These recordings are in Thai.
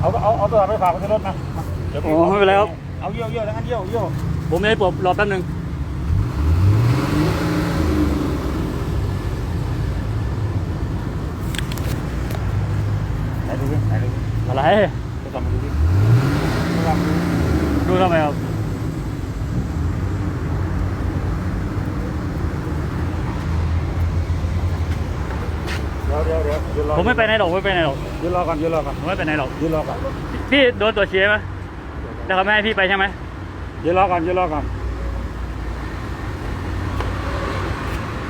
เอาเอาเอาตัวไปฝากไว้ที่รถนะมาดี๋ยวพี่โอ้ไม่เป็นไรครับ เอาเยี่ยวเยี่ยวแล้วงั้นเยี่ยวเยี่ยวผมไม่ได้ปลบรอแป๊บนึงไหนดูดิไหนดูดิอะไร ไปส่องมาดูดิระวังดู ดูทำไมครับ เดี๋ยวเดี๋ยวเดี๋ยวยืนรอผมไม่ไปไหนหรอกไม่ไปไหนหรอกยืนรอก่อนยืนรอก่อนผมไม่ไปไหนหรอกยืนรอก่อนพี่โดนตัวจเชียร์ไหมแล้วเขาไม่ให้พี่ไปใช่ไหมยืนรอก่อนยืนรอก่อน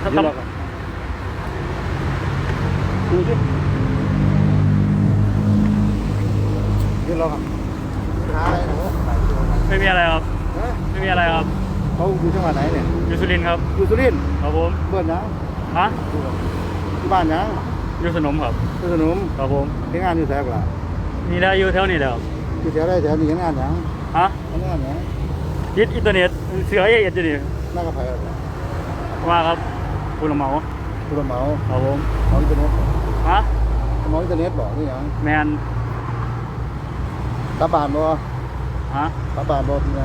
ถ้ายืนทำรอก่อนดูดิยืนรอก่อนหาอะไรหนูไม่มีอะไรครับเอ้ยไม่มีอะไรครับเขาอยู่จังหวัดไหนเนี่ยอยู่สุรินทร์ครับอยู่สุรินทร์ครับผมเบิ้ลยังฮะที่บ้านยัง อยู่สนมครับที่สนุมครับผมที่งานอยู่แถวกลานี่ได้อยู่แถวนี้แหละครับอยู่แถวได้แถวนี้งานยังฮะงานยังยึดอินเทอร์เน็ตเสือเอ็ดอยู่นี่น่ากระเพาะว่าครับคุณละเหมาคุณเหมาครับผมเหมาอินเทอร์เน็ตฮะเหมาอินเทอร์เน็ตบอกนี่ยังแมนกลับบ้านบ่ฮะกลับบ้านบ่ที่ไหน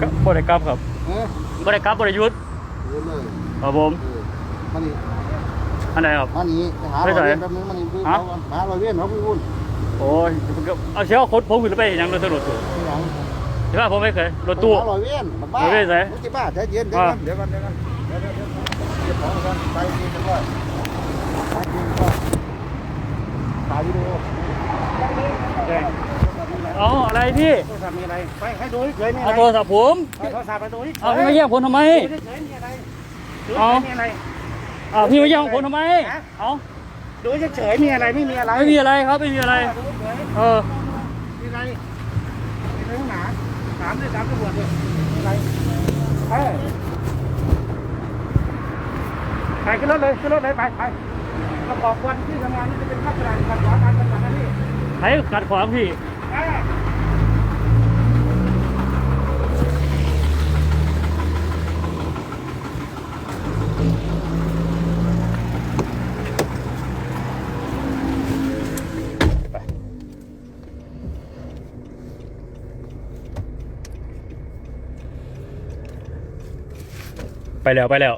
ก็บริกรรมครับเอ๊ะบริกรรมบริยุทธ์เดี๋ยวเลยครับผมเออมานี่ อันไหนครับ มานี่ไปหาไม่ร้อยใส่เวียนแป๊บนึงมานี่คือฮะ เขาก่อนหาร้อยเวียนเขาพี่วุ่นโอ้ยเอาเชี่ยวคนผมขึ้นไปเห็นยังรถตู้รถตู้ที่หลังใช่ป่ะผมไม่เคยรถตู้หาร้อยเวียนบ้าร้อยเวียนไหนมึงสิบ้าใจเย็นเดี๋ยวว่าก่อนเดี๋ยวก่อนเดี๋ยวก่อนเดี๋ยวเดี๋ยวเดี๋ยวเดี๋ยวของก่อนไปดีกันก่อนไปดีกันก่อนถ่ายวิดีโอเอาอะไรพี่โทรศัพท์มีอะไรไปให้ดูเฉยๆมีอะเอาไรโทรศัพท์ผม เอาโทรศัพท์ไปดูดิเอาพี่มาแย่งผมทำไม ดูเฉยๆมีอะไรดูเอาเฉยๆมีอะไรเอาพี่มาแย่งผมทำไมฮะเอาดูเฉยๆมีอะไรไม่มีอะไรไม่มีอะไรครับไม่มีอะไร ดูเฉยเออๆมีอะไรมีอะไรข้างหนาถามเลยถามตำรวจเลยมีอะไรเอ้ยไปขึ้นรถเลยขึ้นรถเลยไปไปกระบอกวันที่ทำงานนี่จะเป็นข้าราชการขัดขวางการปฏิบัติหน้าที่ใครขัดขวางพี่ เอ้ย ไปแล้วไปแล้ว